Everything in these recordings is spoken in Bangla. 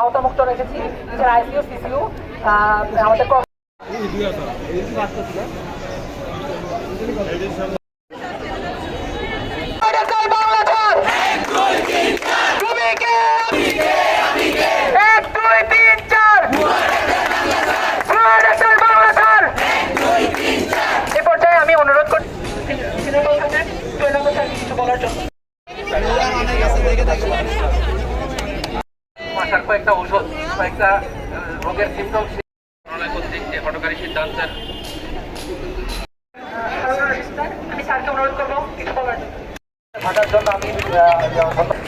আওতামুক্ত রেখেছি। এছাড়া আইসিইউ সিসিইউ আমাদের আসার কয়েকটা ঔষধ কয়েকটা রোগের সিমটম করোনা কর্তৃক যে হটকারী সিদ্ধান্তের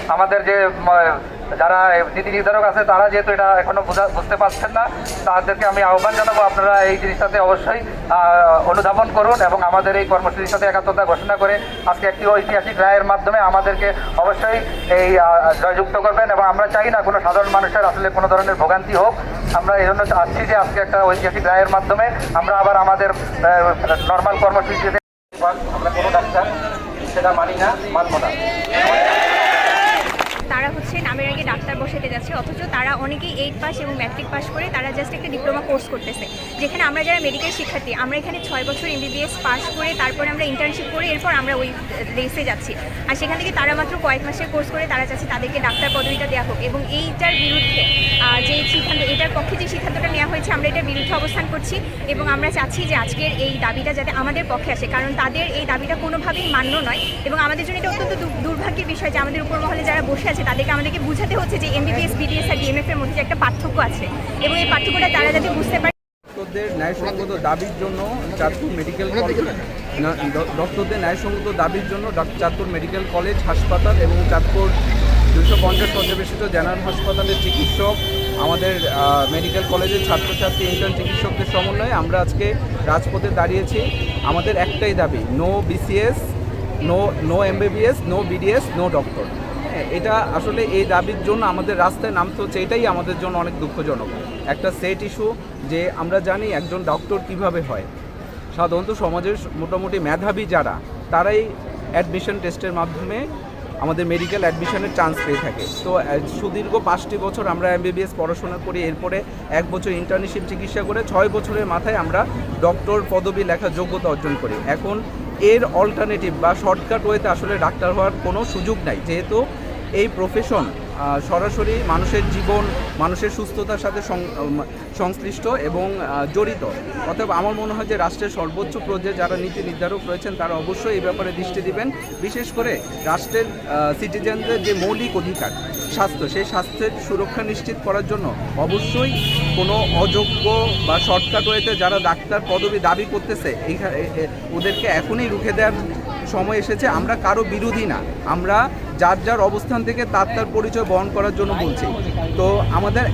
আমাদের যে যারা নীতি নির্ধারক আছে, তারা যেহেতু এটা এখনও বুঝতে পারছেন না, তাদেরকে আমি আহ্বান জানাব আপনারা এই জিনিসটাতে অবশ্যই অনুধাবন করুন এবং আমাদের এই কর্মসূচির সাথে একাত্মতা ঘোষণা করে আজকে একটি ঐতিহাসিক রায়ের মাধ্যমে আমাদেরকে অবশ্যই এই জয়যুক্ত করবেন এবং আমরা চাই না কোনো সাধারণ মানুষের আসলে কোনো ধরনের ভোগান্তি হোক। আমরা এই জন্য চাচ্ছি যে আজকে একটা ঐতিহাসিক রায়ের মাধ্যমে আমরা আবার আমাদের নর্মাল কর্মসূচিতে আমরা কোনো ডাক্তার সেটা মানি না, মানব না। তারা হচ্ছে নামের আগে ডাক্তার বসাতে যাচ্ছে, অথচ তারা অনেকেই এইট পাস এবং ম্যাট্রিক পাস করে তারা জাস্ট একটা ডিপ্লোমা কোর্স করতেছে। যেখানে আমরা যারা মেডিকেল শিক্ষার্থী, আমরা এখানে ছয় বছর এমবিবিএস পাস করে তারপরে আমরা ইন্টার্নশিপ করে এরপর আমরা ওই রেসে যাচ্ছি। আর সেখান থেকে তারা মাত্র কয়েক মাসের কোর্স করে তারা চাচ্ছে তাদেরকে ডাক্তার পদবিটা দেওয়া হোক এবং এইটার বিরুদ্ধে যে সিদ্ধান্ত, এটার পক্ষে যে সিদ্ধান্তটা নেওয়া হয়েছে, আমরা এটার বিরুদ্ধে অবস্থান করছি এবং আমরা চাচ্ছি যে আজকের এই দাবিটা যাতে আমাদের পক্ষে আসে। কারণ তাদের এই দাবিটা কোনোভাবেই মান্য নয় এবং আমাদের জন্য এটা অত্যন্ত দুর্ভাগ্যের বিষয় যে আমাদের উপর মহলে যারা বসে আছে, তাদেরকে আমাদেরকে বুঝাতে হচ্ছে যে এমবিবিএস বিডিএস আর ডিএমএফ এর মধ্যে একটা পার্থক্য আছে এবং এই পার্থক্যটা তারা যাতে বুঝতে পারে। ডক্টরদের ন্যায়সঙ্গত দাবির জন্য চাঁদপুর মেডিকেল কলেজ ডক্টরদের ন্যায়সঙ্গত দাবির জন্য চাঁদপুর মেডিকেল কলেজ, হাসপাতাল এবং চাঁদপুর দুশো পঞ্চাশ পর্যবেসিত জেনারেল হাসপাতালের চিকিৎসক, আমাদের মেডিকেল কলেজের ছাত্রছাত্রী ইন্টার্ন চিকিৎসকদের সমন্বয়ে আমরা আজকে রাজপথে দাঁড়িয়েছি। আমাদের একটাই দাবি no BCS no no MBBS no BDS no doctor এটা আসলে এই দাবির জন্য আমাদের রাস্তায় নামতে হচ্ছে, এটাই আমাদের জন্য অনেক দুঃখজনক। একটা সেট ইস্যু যে আমরা জানি একজন ডক্টর কীভাবে হয়। সাধারণত সমাজের মোটামুটি মেধাবী যারা, তারাই অ্যাডমিশন টেস্টের মাধ্যমে আমাদের মেডিকেল অ্যাডমিশনের চান্স পেয়ে থাকে। তো সুদীর্ঘ পাঁচটি বছর আমরা এমবিবিএস পড়াশোনা করি, এরপরে এক বছর ইন্টার্নশিপ চিকিৎসা করে ছয় বছরের মাথায় আমরা ডক্টর পদবী লেখার যোগ্যতা অর্জন করি। এখন এর অল্টারনেটিভ বা শর্টকাট ওয়েতে আসলে ডাক্তার হওয়ার কোনো সুযোগ নাই। যেহেতু এই প্রফেশন সরাসরি মানুষের জীবন, মানুষের সুস্থতার সাথে সংশ্লিষ্ট এবং জড়িত। অতএব আমার মনে হয় যে রাষ্ট্রের সর্বোচ্চ পর্যায়ে যারা নীতি নির্ধারক রয়েছেন, তারা অবশ্যই এই ব্যাপারে দৃষ্টি দিবেন। বিশেষ করে রাষ্ট্রের সিটিজেনদের যে মৌলিক অধিকার, স্বাস্থ্য, সেই স্বাস্থ্যের সুরক্ষা নিশ্চিত করার জন্য অবশ্যই কোনো অযোগ্য বা শর্টকাট ওয়েতে যারা ডাক্তার পদবি দাবি করতেছে ওদেরকে এখনই রুখে দেওয়ার সময় এসেছে। আমরা কারও বিরোধী না। আমরা যার যার অবস্থান থেকে তার তার পরিচয় বহন করার জন্য বলছি। তো আমাদের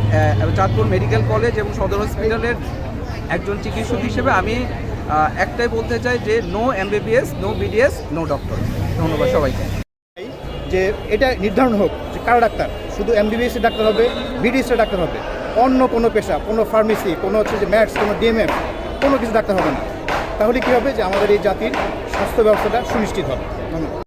চাঁদপুর মেডিকেল কলেজ এবং সদর হসপিটালের একজন চিকিৎসক হিসেবে আমি একটাই বলতে চাই যে no MBBS no BDS no doctor ধন্যবাদ সবাইকে। যে এটা নির্ধারণ হোক যে কারা ডাক্তার? শুধু এমবিবিএস ডাক্তার হবে বিডিএস ডাক্তার হবে। অন্য কোনো পেশা, কোনো ফার্মেসি কোনো হচ্ছে যে ম্যাথস কোনো ডিএমএফ কোনো কিছু ডাক্তার হবে না। তাহলে কী হবে যে আমাদের এই জাতির স্বাস্থ্য ব্যবস্থাটা সুনিশ্চিত হবে। ধন্যবাদ।